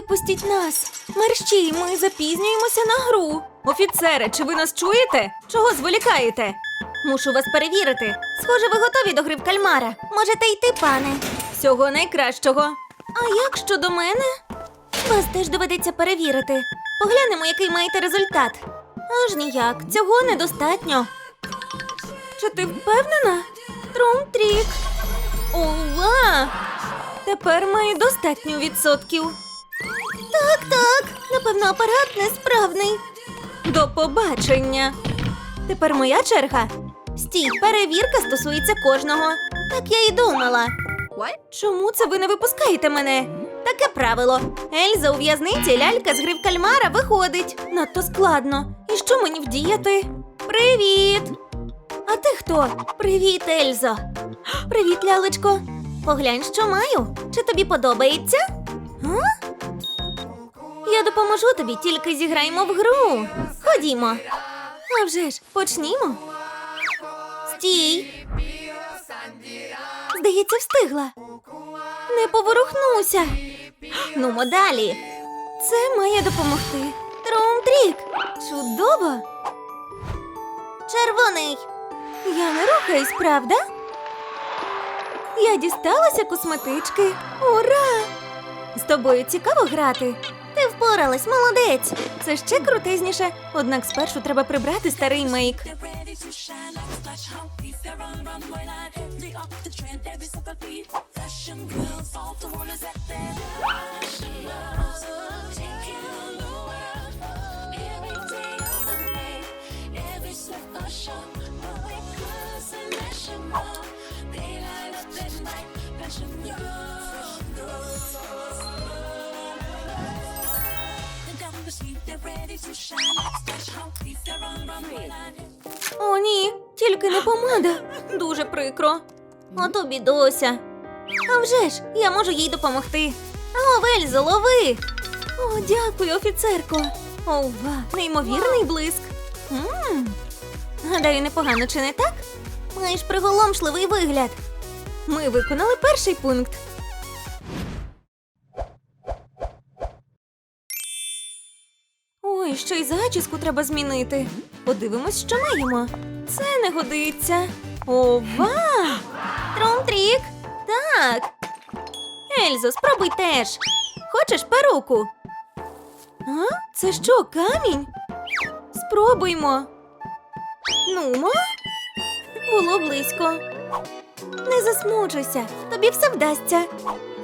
Випустіть нас! Мерщій, ми запізнюємося на гру. Офіцере, чи ви нас чуєте? Чого зволікаєте? Мушу вас перевірити. Схоже, ви готові до гри в кальмара. Можете йти, пане. Всього найкращого. А як щодо мене? Вас теж доведеться перевірити. Поглянемо, який маєте результат. Аж ніяк, цього недостатньо. Чи ти впевнена? Трум-трік. Ова! Тепер маю достатньо відсотків. Так, так. Напевно, апарат несправний. До побачення. Тепер моя черга. Стій, перевірка стосується кожного. Так я і думала. Чому це ви не випускаєте мене? Таке правило. Ельза у в'язниці лялька з гри в кальмара виходить. Надто складно. І що мені вдіяти? Привіт! А ти хто? Привіт, Ельзо. Привіт, лялечко. Поглянь, що маю. Чи тобі подобається? А? Я допоможу тобі, тільки зіграємо в гру. Ходімо. А вже ж, почнімо. Стій. Здається, встигла. Не поворухнуся. Нумо далі. Це має допомогти. Трум-трік. Чудово. Червоний. Я не рухаюсь, правда? Я дісталася косметички. Ура! З тобою цікаво грати. Ти впоралась, молодець. Це ще крутизніше. Однак спершу треба прибрати старий мейк. They up the every single О, ні, тільки не помада. Дуже прикро. Ото бідося. А вже ж, я можу їй допомогти. О, Вельзо, лови! О, дякую, офіцерко. Ова, неймовірний блиск. Мм. Гадаю, непогано, чи не так? Маєш приголомшливий вигляд. Ми виконали перший пункт. Ой, ще й зачіску треба змінити. Подивимось, що маємо. Це не годиться. Ова! Трум-трік! Так. Ельзо, спробуй теж. Хочеш перуку? А? Це що, камінь? Спробуймо. Нумо. Було близько. Не засмучуйся, тобі все вдасться.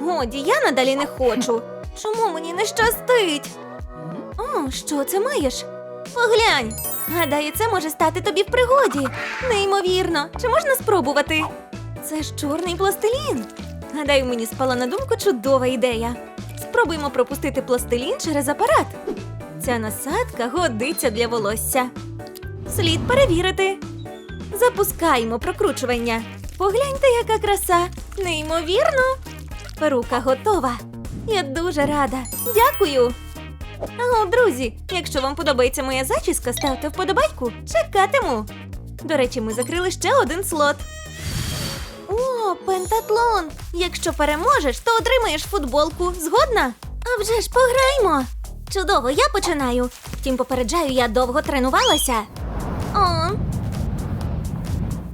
Годі, я надалі не хочу. Чому мені не щастить? О, що це маєш? Поглянь. Гадаю, це може стати тобі в пригоді. Неймовірно, чи можна спробувати? Це ж чорний пластилін. Гадаю, мені спала на думку чудова ідея. Спробуємо пропустити пластилін через апарат. Ця насадка годиться для волосся. Слід перевірити. Запускаємо прокручування. Погляньте, яка краса! Неймовірно! Перука готова. Я дуже рада. Дякую. Аго, друзі, якщо вам подобається моя зачіска, ставте вподобайку. Чекатиму. До речі, ми закрили ще один слот. О, пентатлон! Якщо переможеш, то отримаєш футболку. Згодна? А вже ж пограймо. Чудово, я починаю. Втім, попереджаю, я довго тренувалася. О.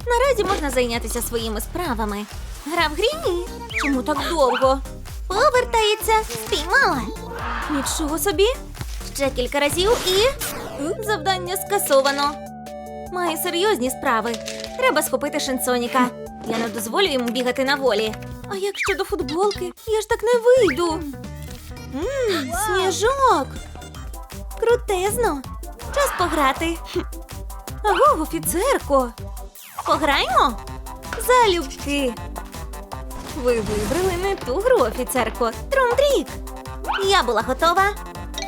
Наразі можна зайнятися своїми справами. Гра в гріні. Чому так довго? Повертається, спіймала. Нічого собі. Ще кілька разів і. Завдання скасовано. Маю серйозні справи. Треба схопити Шенсоніка. Я не дозволю йому бігати на волі. А як щодо футболки, я ж так не вийду. Мм, сніжок. Крутезно. Час пограти. Аго, офіцерко. Пограємо? Залюбки. Ви вибрали не ту гру, офіцерко. Трумдрік. Я була готова.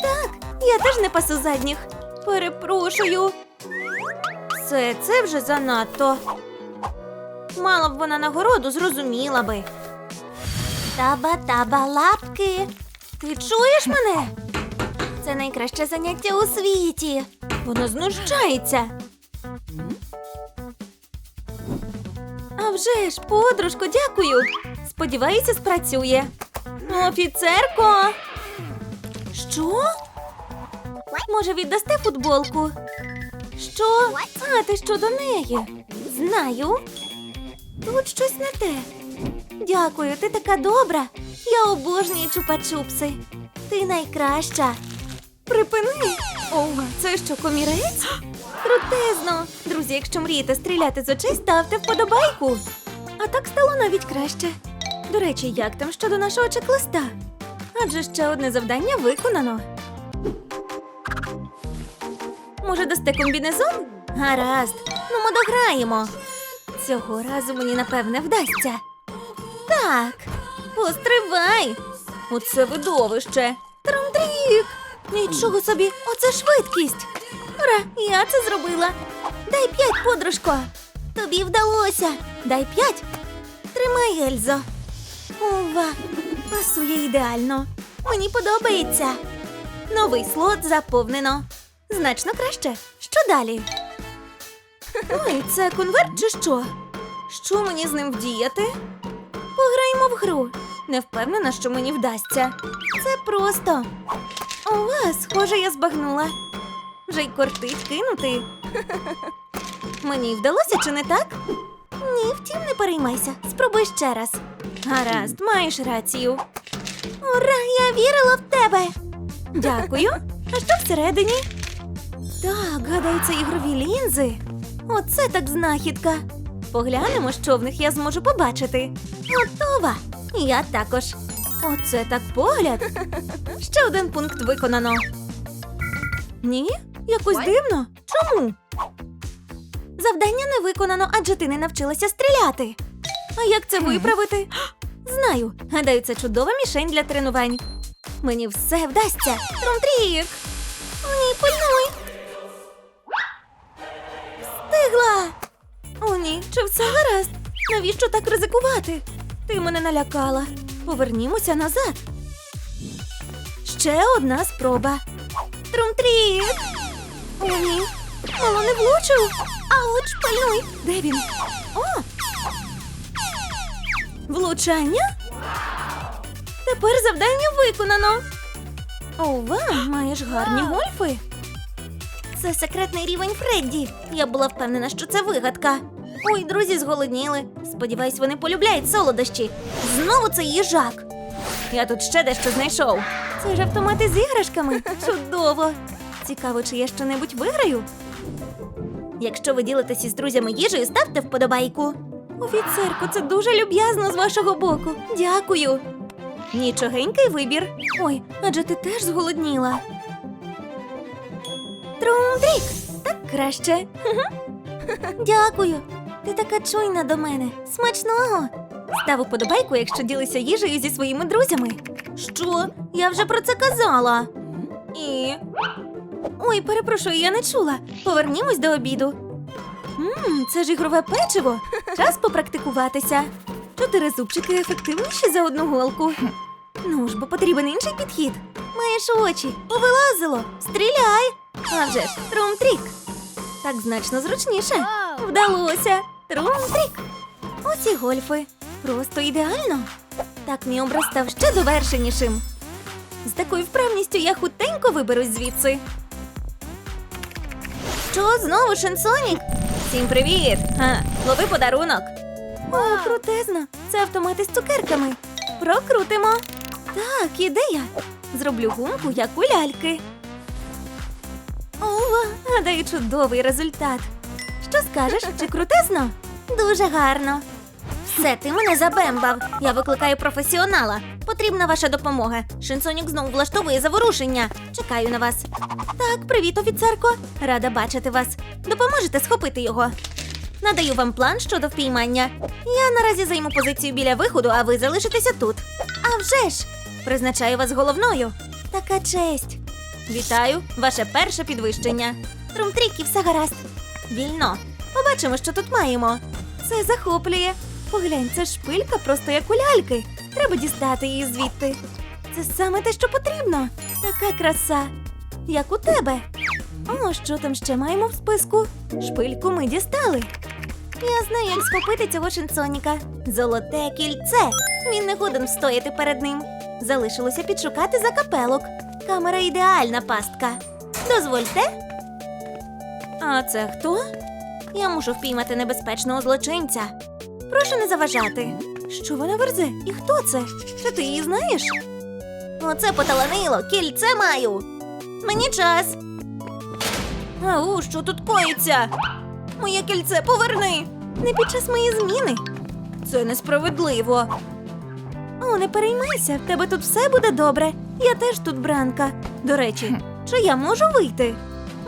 Так, я теж не пасу задніх. Перепрошую. Все, це вже занадто. Мала б вона нагороду, зрозуміла би. Таба-таба лапки. Ти чуєш мене? Це найкраще заняття у світі. Вона знущається. А вже ж, подружко, дякую. Сподіваюся, спрацює. Офіцерко. Що? Може, віддасте футболку? Що? А, ти що неї? Знаю. Тут щось не те. Дякую, ти така добра. Я обожнюю чупа-чупси. Ти найкраща. Припини. Ова, це що, комірець? Крутезно! Друзі, якщо мрієте стріляти з очей, ставте вподобайку. А так стало навіть краще. До речі, як там щодо нашого чек-листа? Адже ще одне завдання виконано. Може, дасте комбінезон? Гаразд, ну ми дограємо. Цього разу мені напевне вдасться. Так, постривай. Оце видовище. Трумдрік. Нічого собі, оце швидкість. Ура, я це зробила. Дай п'ять, подружко. Тобі вдалося. Дай п'ять. Тримай, Ельзо. Ова, пасує ідеально. Мені подобається. Новий слот заповнено. Значно краще. Що далі? Ой, це конверт чи що? Що мені з ним вдіяти? Пограємо в гру. Не впевнена, що мені вдасться. Це просто. Ова, схоже, я збагнула. Вже й кортить кинути. Мені вдалося чи не так? Ні, втім, не переймайся. Спробуй ще раз. Гаразд, маєш рацію. Ура, я вірила в тебе. Дякую. А що всередині? Так, гадаю, це ігрові лінзи. Оце так знахідка. Поглянемо, що в них я зможу побачити. Готова. Я також. Оце так погляд. Ще один пункт виконано. Ні? Якось дивно. Чому? Завдання не виконано, адже ти не навчилася стріляти. А як це виправити? Знаю. Гадаю, це чудова мішень для тренувань. Мені все вдасться. Трумтрік! Ні, пильнуй! Встигла! О, ні, чи все гаразд? Навіщо так ризикувати? Ти мене налякала. Повернімося назад. Ще одна спроба. Трумтрік! О, ні. Мало не влучив. Ауч, пильнуй. Де він? О! Влучання? Тепер завдання виконано. Ова, маєш гарні гольфи. Це секретний рівень Фредді. Я була впевнена, що це вигадка. Ой, друзі зголодніли. Сподіваюсь, вони полюбляють солодощі. Знову цей їжак. Я тут ще дещо знайшов. Це ж автомати з іграшками. Чудово. Цікаво, чи я щонебудь виграю. Якщо ви ділитесь із друзями їжею, ставте вподобайку. Офіцерко, це дуже люб'язно з вашого боку. Дякую. Нічогенький вибір. Ой, адже ти теж зголодніла. Трумдрік! Так краще. Дякую. Ти така чуйна до мене. Смачного. Став уподобайку, якщо ділися їжею зі своїми друзями. Що? Я вже про це казала. І. Ой, перепрошую, я не чула. Повернімось до обіду. Мм, це ж ігрове печиво. Час попрактикуватися. Чотири зубчики ефективніші за одну голку. Ну ж, бо потрібен інший підхід. Маєш очі, повилазило. Стріляй! А вже ж, трум-трік. Так значно зручніше. Вдалося. Трум-трік. Ось і гольфи. Просто ідеально. Так мій образ став ще довершенішим. З такою вправністю я хутенько виберусь звідси. Що, знову Шансонік? Всім привіт! Ха, лови подарунок. О, крутезно! Це автомати з цукерками. Прокрутимо. Так, ідея. Зроблю гумку, як у ляльки. Ова, гадаю, чудовий результат. Що скажеш, чи крутезно? Дуже гарно. Все, ти мене забембав. Я викликаю професіонала. Потрібна ваша допомога. Шинсонік знову влаштовує заворушення. Чекаю на вас. Так, привіт, офіцерко. Рада бачити вас. Допоможете схопити його. Надаю вам план щодо впіймання. Я наразі займу позицію біля виходу, а ви залишитеся тут. А вже ж! Призначаю вас головною. Така честь. Вітаю, ваше перше підвищення. Трумтріки, все гаразд. Вільно. Побачимо, що тут маємо. Це захоплює. Поглянь, це шпилька просто як у ляльки. Треба дістати її звідти. Це саме те, що потрібно. Така краса. Як у тебе. О, що там ще маємо в списку? Шпильку ми дістали. Я знаю, як схопити цього шинсоніка. Золоте кільце. Він не годен встояти перед ним. Залишилося підшукати закапелок. Камера ідеальна пастка. Дозвольте. А це хто? Я мушу впіймати небезпечного злочинця. Прошу не заважати. Що вона верзе? І хто це? Чи ти її знаєш? Оце поталанило, кільце маю. Мені час. Ау, що тут коїться? Моє кільце поверни. Не під час моєї зміни. Це несправедливо. О, не переймайся, в тебе тут все буде добре. Я теж тут бранка. До речі, чи я можу вийти?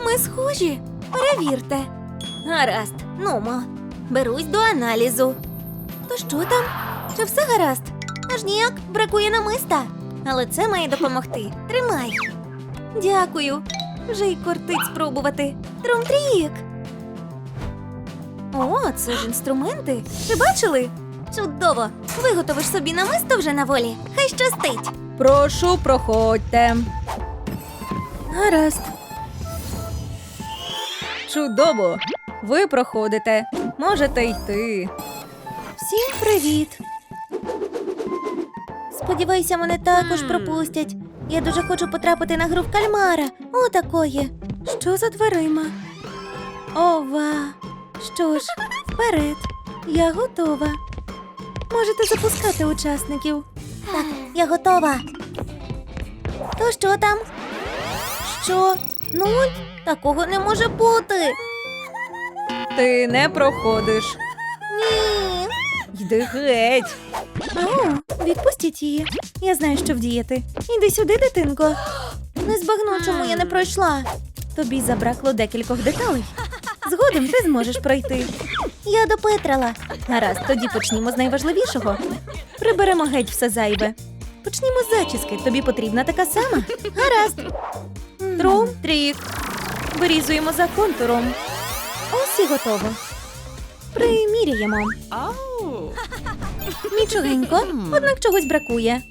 Ми схожі. Перевірте. Гаразд, нумо. Берусь до аналізу. То що там? Чи все гаразд? Аж ніяк бракує намиста. Але це має допомогти. Тримай. Дякую. Вже й кортить спробувати. Трумтрік. О, це ж інструменти. Ви бачили? Чудово! Виготовиш собі намисто вже на волі. Хай щастить. Прошу, проходьте. Гаразд. Чудово. Ви проходите. Можете йти. Всім привіт. Сподіваюся, мене також пропустять. Я дуже хочу потрапити на гру в кальмара. О, такої. Що за дверима? Ова. Що ж, вперед. Я готова. Можете запускати учасників. Так, я готова. То що там? Що? Нуль? Такого не може бути. Ти не проходиш. Ні. Йди геть. О, відпустіть її. Я знаю, що вдіяти. Іди сюди, дитинко. Не збагну, чому я не пройшла. Тобі забракло декількох деталей. Згодом ти зможеш пройти. Я допетрала. Гаразд, тоді почнімо з найважливішого. Приберемо геть все зайве. Почнімо з зачіски. Тобі потрібна така сама. Гаразд. Трум, трік. Вирізуємо за контуром. Ось і готово. Приміряємо. Нічогенько, однак чогось бракує.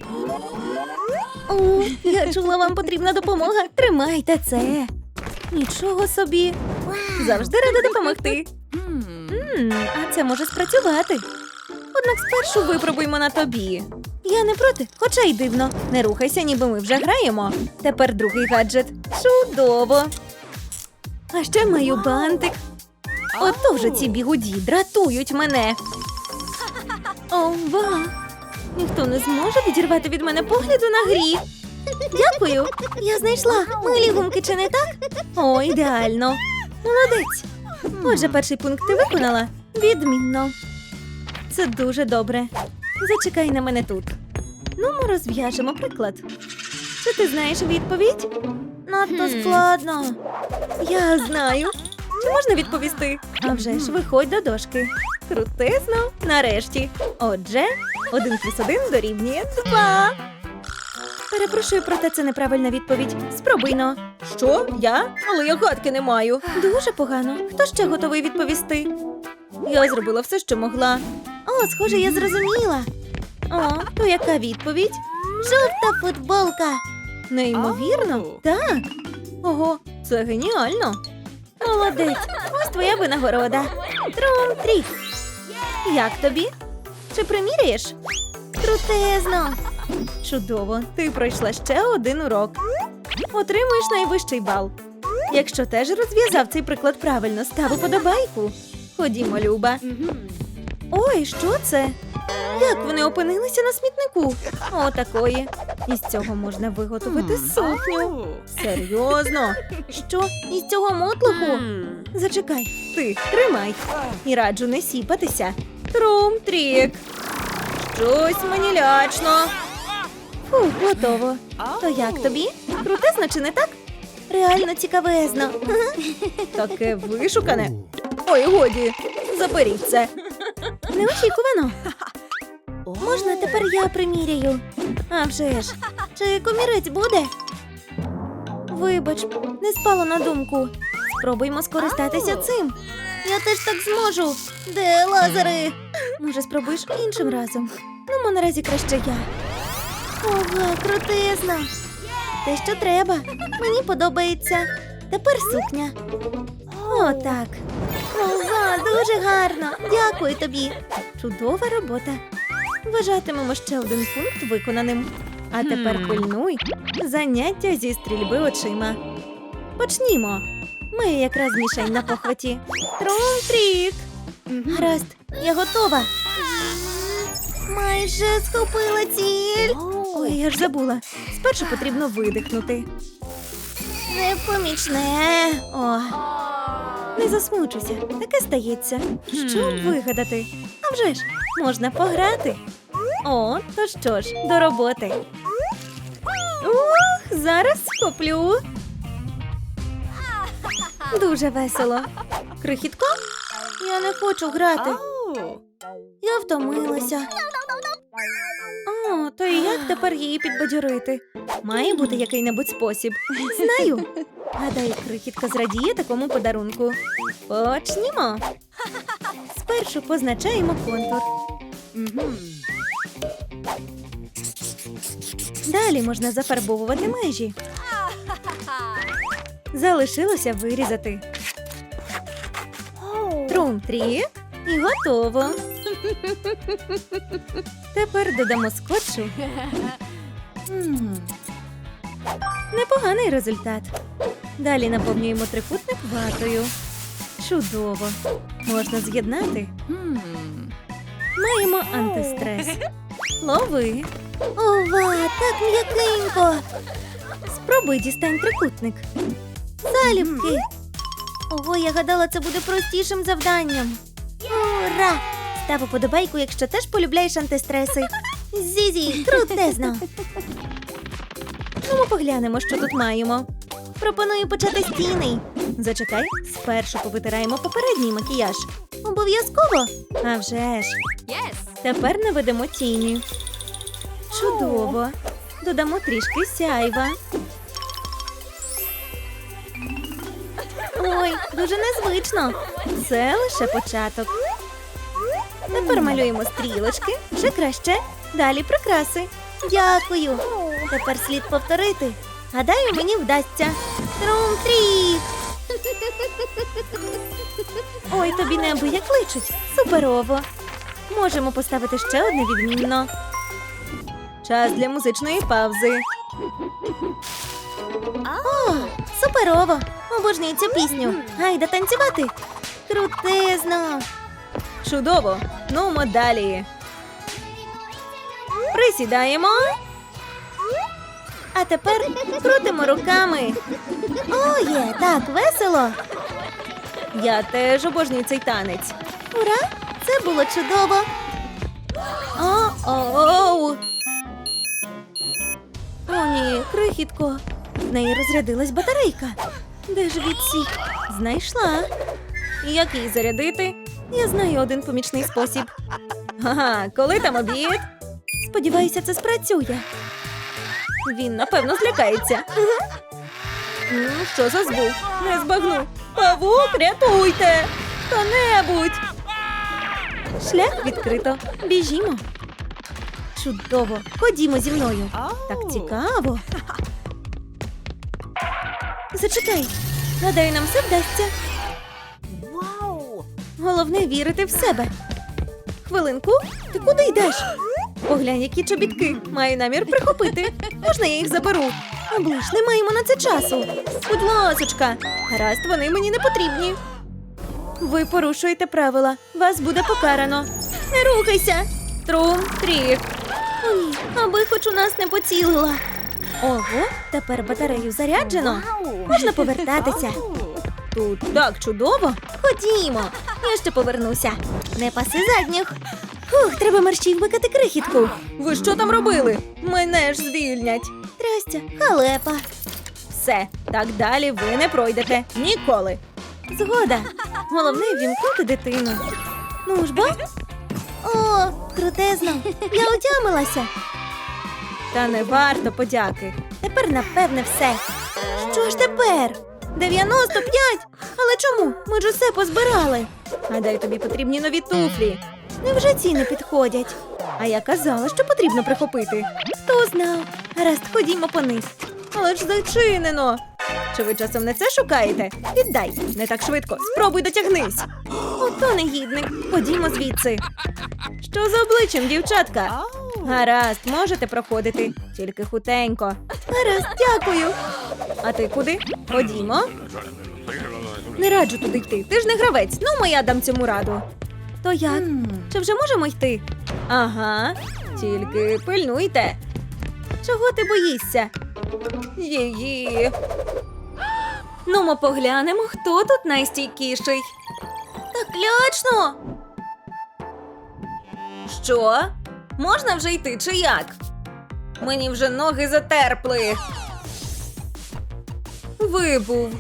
О, я чула, вам потрібна допомога. Тримайте це. Нічого собі. Завжди рада допомогти. М, а це може спрацювати. Однак спершу випробуймо на тобі. Я не проти, хоча й дивно. Не рухайся, ніби ми вже граємо. Тепер другий гаджет. Чудово. А ще маю бантик. Ото вже ці бігуді дратують мене. Ова! Ніхто не зможе відірвати від мене погляду на грі. Дякую. Я знайшла милі гумки, чи не так? О, ідеально. Молодець. Отже, перший пункт ти виконала. Відмінно. Це дуже добре. Зачекай на мене тут. Ну, ми розв'яжемо приклад. Чи ти знаєш відповідь? Надто складно. Я знаю. Чи можна відповісти? А вже ж виходь до дошки. Крутезно, нарешті. Отже, один плюс один дорівнює два. Перепрошую, проте це неправильна відповідь. Спробуй но. Що? Я? Але я гадки не маю. Дуже погано. Хто ще готовий відповісти? Я зробила все, що могла. О, схоже, я зрозуміла. О, то яка відповідь? Жовта футболка. Неймовірно, так. Ого, це геніально. Молодець, ось твоя винагорода. Трум-трік. Як тобі? Чи приміряєш? Крутезно. Чудово, ти пройшла ще один урок. Отримуєш найвищий бал. Якщо теж розв'язав цей приклад правильно, став уподобайку. Ходімо, Люба. Ой, що це? Як вони опинилися на смітнику? О, такої. Із цього можна виготовити сукню. Серйозно? Що? Із цього мотлуху? Зачекай, ти тримай. І раджу не сіпатися. Трум, трік. Щось мені лячно. Фу, готово. То як тобі? Крутезно чи не так? Реально цікавезно. Таке вишукане. Ой, годі, заберіть це. Неочікувано. Можна тепер я приміряю? А вже ж. Чи комірець буде? Вибач, не спало на думку. Спробуймо скористатися цим. Я теж так зможу. Де лазери? Може, спробуєш іншим разом. Ну, мо наразі краще я. Ова, крутезна. Те, що треба. Мені подобається. Тепер сукня. О, так. Ова, дуже гарно. Дякую тобі. Чудова робота. Вважатимемо ще один пункт виконаним. А тепер пильнуй заняття зі стрільби очима. Почнімо. Ми якраз мішень на похваті. Трум-трік. Гаразд, я готова. Майже схопила ціль. Ой, я ж забула. Спершу потрібно видихнути. Непомічне. О. Не засмучуйся, таке стається. Що вигадати? А вже ж, можна пограти. О, то що ж, до роботи. Ух, зараз схоплю. Дуже весело. Крихітко? Я не хочу грати. Я втомилася. О, то і як тепер її підбадьорити? Має бути який-небудь спосіб. Знаю. Гадаю, крихітка зрадіє такому подарунку. Почнімо. Спершу позначаємо контур. Далі можна зафарбовувати межі. Залишилося вирізати. Трум-трік і готово. Тепер додамо скотчу. Непоганий результат. Далі наповнюємо трикутник ватою. Чудово. Можна з'єднати. Маємо антистрес. Лови. Ова, так м'якенько. Спробуй дістань трикутник. Залюбки. Ого, я гадала, це буде простішим завданням. Ура! Став уподобайку, якщо теж полюбляєш антистреси. Зізі, крутезно. Ну, ми поглянемо, що тут маємо. Пропоную почати з тіней. Зачекай, спершу повитираємо попередній макіяж. Обов'язково. А вже ж. Тепер наведемо тіні. Чудово. Додамо трішки сяйва. Ой, дуже незвично. Це лише початок. Тепер малюємо стрілочки, ще краще. Далі прикраси. Дякую. Тепер слід повторити. Гадаю, мені вдасться. Трум-трік! Ой, тобі неабияк личить. Суперово. Можемо поставити ще одне відмінно. Час для музичної паузи. О, суперово! Обожнюю цю пісню. Гайда танцювати. Крутезно. Чудово. Нумо далі. Присідаємо. А тепер крутимо руками. О, є, так весело. Я теж обожнюю цей танець. Ура! Це було чудово. О-оу. О, ні, крихітко. В неї розрядилась батарейка. Де ж відсік? Знайшла. Як її зарядити? Я знаю один помічний спосіб. Ага, коли там обід? Сподіваюся, це спрацює. Він, напевно, злякається. М, Що за звук? Не збагну. Павук, рятуйте! Хто-небудь! Шлях відкрито. Біжімо. Чудово. Ходімо зі мною. Так цікаво. Зачекай. Гадаю, нам все вдасться. Головне вірити в себе. Хвилинку, ти куди йдеш? Поглянь, які чобітки. Маю намір прихопити. Можна я їх заберу? Оближ, не маємо на це часу. Будь ласочка, гаразд, вони мені не потрібні. Ви порушуєте правила. Вас буде покарано. Не рухайся. Трум, трік. Аби хоч у нас не поцілила. Ого, тепер батарею заряджено. Можна повертатися. Тут так чудово. Ходімо. Я ще повернуся. Не паси задніх. Ух, треба мерщій вмикати крихітку. Ви що там робили? Мене ж звільнять. Трястя, халепа. Все, так далі ви не пройдете. Ніколи. Згода. Головне вімкнути дитину. Ну ж бо. О, крутезно. Я отямилася. Та не варто подяки. Тепер напевне все. Що ж тепер? 95? Але чому? Ми ж усе позбирали. Гадаю, тобі потрібні нові туфлі. Невже ці не підходять? А я казала, що потрібно прихопити. Хто знав? Гаразд, ходімо пониз. Але ж зачинено. Чи ви часом не це шукаєте? Віддай, не так швидко. Спробуй дотягнись. Ото негідник. Ходімо звідси. Що за обличчям, дівчатка? Гаразд, можете проходити. Тільки хутенько. Гаразд, дякую. А ти куди? Ходімо. Не раджу туди йти. Ти ж не гравець. Ну, моя дам цьому раду. То як? Чи вже можемо йти? Ага. Тільки пильнуйте. Чого ти боїшся? Її. Ну, ми поглянемо, хто тут найстійкіший. Так лячно. Що? Можна вже йти чи як? Мені вже ноги затерпли. Вибув.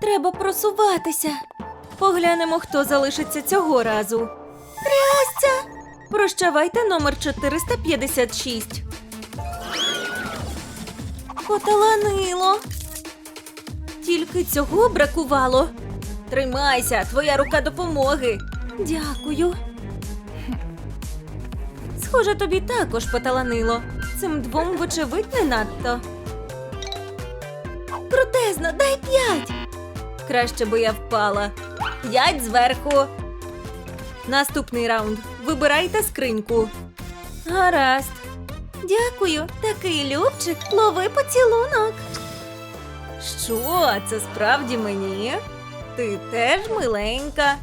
Треба просуватися. Поглянемо, хто залишиться цього разу. Трясця! Прощавайте номер 456. Поталанило. Тільки цього бракувало. Тримайся, твоя рука допомоги. Дякую. Схоже, тобі також поталанило. Цим двом, вочевидь, не надто. Крутезно, дай п'ять. Краще би я впала. П'ять зверху. Наступний раунд. Вибирайте скриньку. Гаразд. Дякую, такий любчик. Лови поцілунок. Що, це справді мені? Ти теж миленька.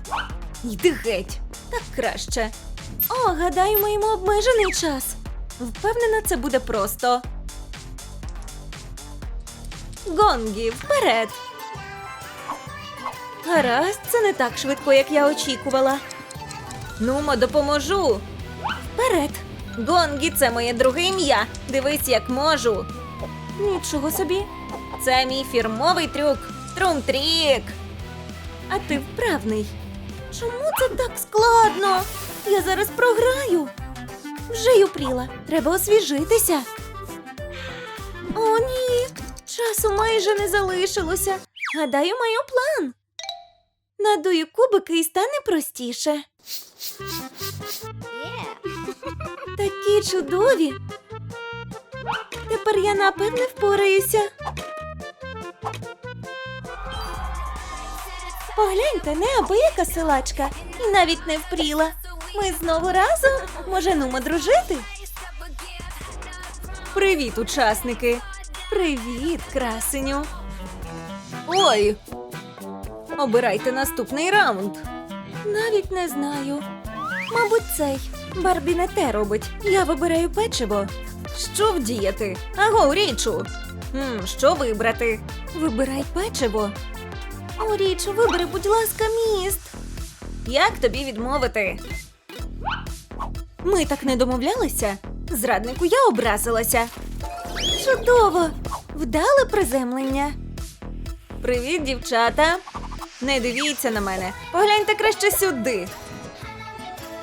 Йди геть, так краще. О, гадаю, маємо обмежений час. Впевнена, це буде просто. Гонгі, вперед. Гаразд, це не так швидко, як я очікувала. Нумо, допоможу. Вперед. Гонгі це моє друге ім'я. Дивись, як можу. Нічого собі. Це мій фірмовий трюк. Трум-трік. А ти вправний. Чому це так складно? Я зараз програю. Вже й упріла. Треба освіжитися. О, ні. Часу майже не залишилося. Гадаю, маю план. Надую кубики і стане простіше. Такі чудові. Тепер я напевне впораюся. Погляньте, неабияка силачка. І навіть не впріла. Ми знову разом. Може, нумо дружити? Привіт, учасники. Привіт, красеню. Ой. Обирайте наступний раунд. Навіть не знаю. Мабуть, цей. Барбі не те робить. Я вибираю печиво. Що вдіяти? Аго, річу. М, що вибрати? Вибирай печиво. О, річ, вибери, будь ласка, міст. Як тобі відмовити? Ми так не домовлялися. Зраднику я образилася. Чудово! Вдале приземлення. Привіт, дівчата. Не дивіться на мене. Погляньте краще сюди.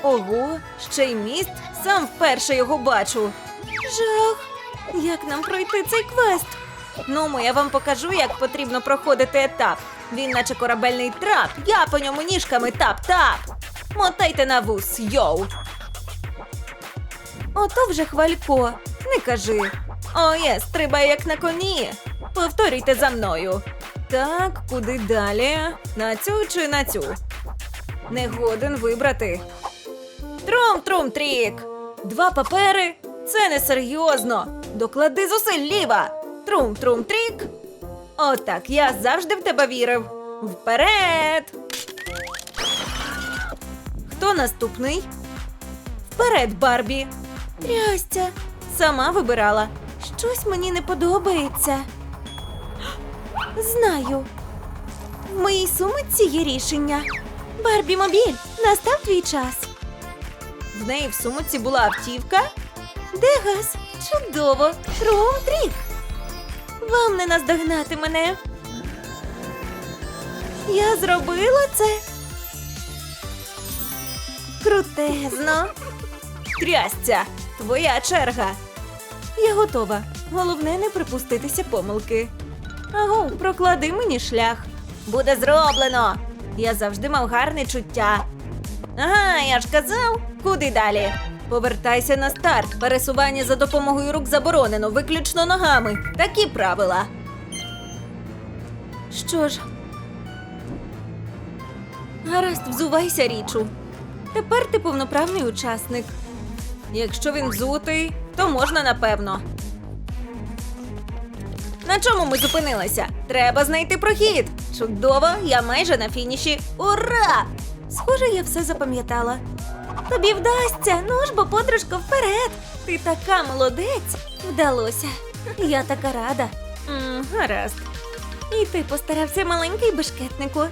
Ого, ще й міст. Сам вперше його бачу. Жах. Як нам пройти цей квест? Ну, я вам покажу, як потрібно проходити етап. Він наче корабельний трап. Я по ньому ніжками тап-тап. Мотайте на вус, йоу. Ото вже хвалько. Не кажи. О, є, стрибай як на коні. Повторюйте за мною. Так, куди далі? На цю чи на цю? Не годен вибрати. Трум-трум трік. Два папери? Це несерйозно. Доклади зусиль ліва. Трум-трум трік. Отак, я завжди в тебе вірив. Вперед! Хто наступний? Вперед, Барбі. Трястя. Сама вибирала. Щось мені не подобається. Знаю. В моїй сумиці є рішення. Барбі мобіль, настав твій час. В неї в сумиці була автівка. Де газ? Чудово! Трум-трік! Вам не наздогнати мене. Я зробила це. Крутезно. Трясця, твоя черга. Я готова. Головне не припуститися помилки. Агу, проклади мені шлях. Буде зроблено. Я завжди мав гарне чуття. Ага, я ж казав, куди далі? Повертайся на старт. Пересування за допомогою рук заборонено, виключно ногами. Такі правила. Що ж? Гаразд, взувайся, річу. Тепер ти повноправний учасник. Якщо він взутий, то можна напевно. На чому ми зупинилися? Треба знайти прохід. Чудово, я майже на фініші. Ура! Схоже, я все запам'ятала. Тобі вдасться, ну ж бо подружко вперед. Ти така молодець. Вдалося. Я така рада. М, гаразд. І ти постарався маленький бешкетнику.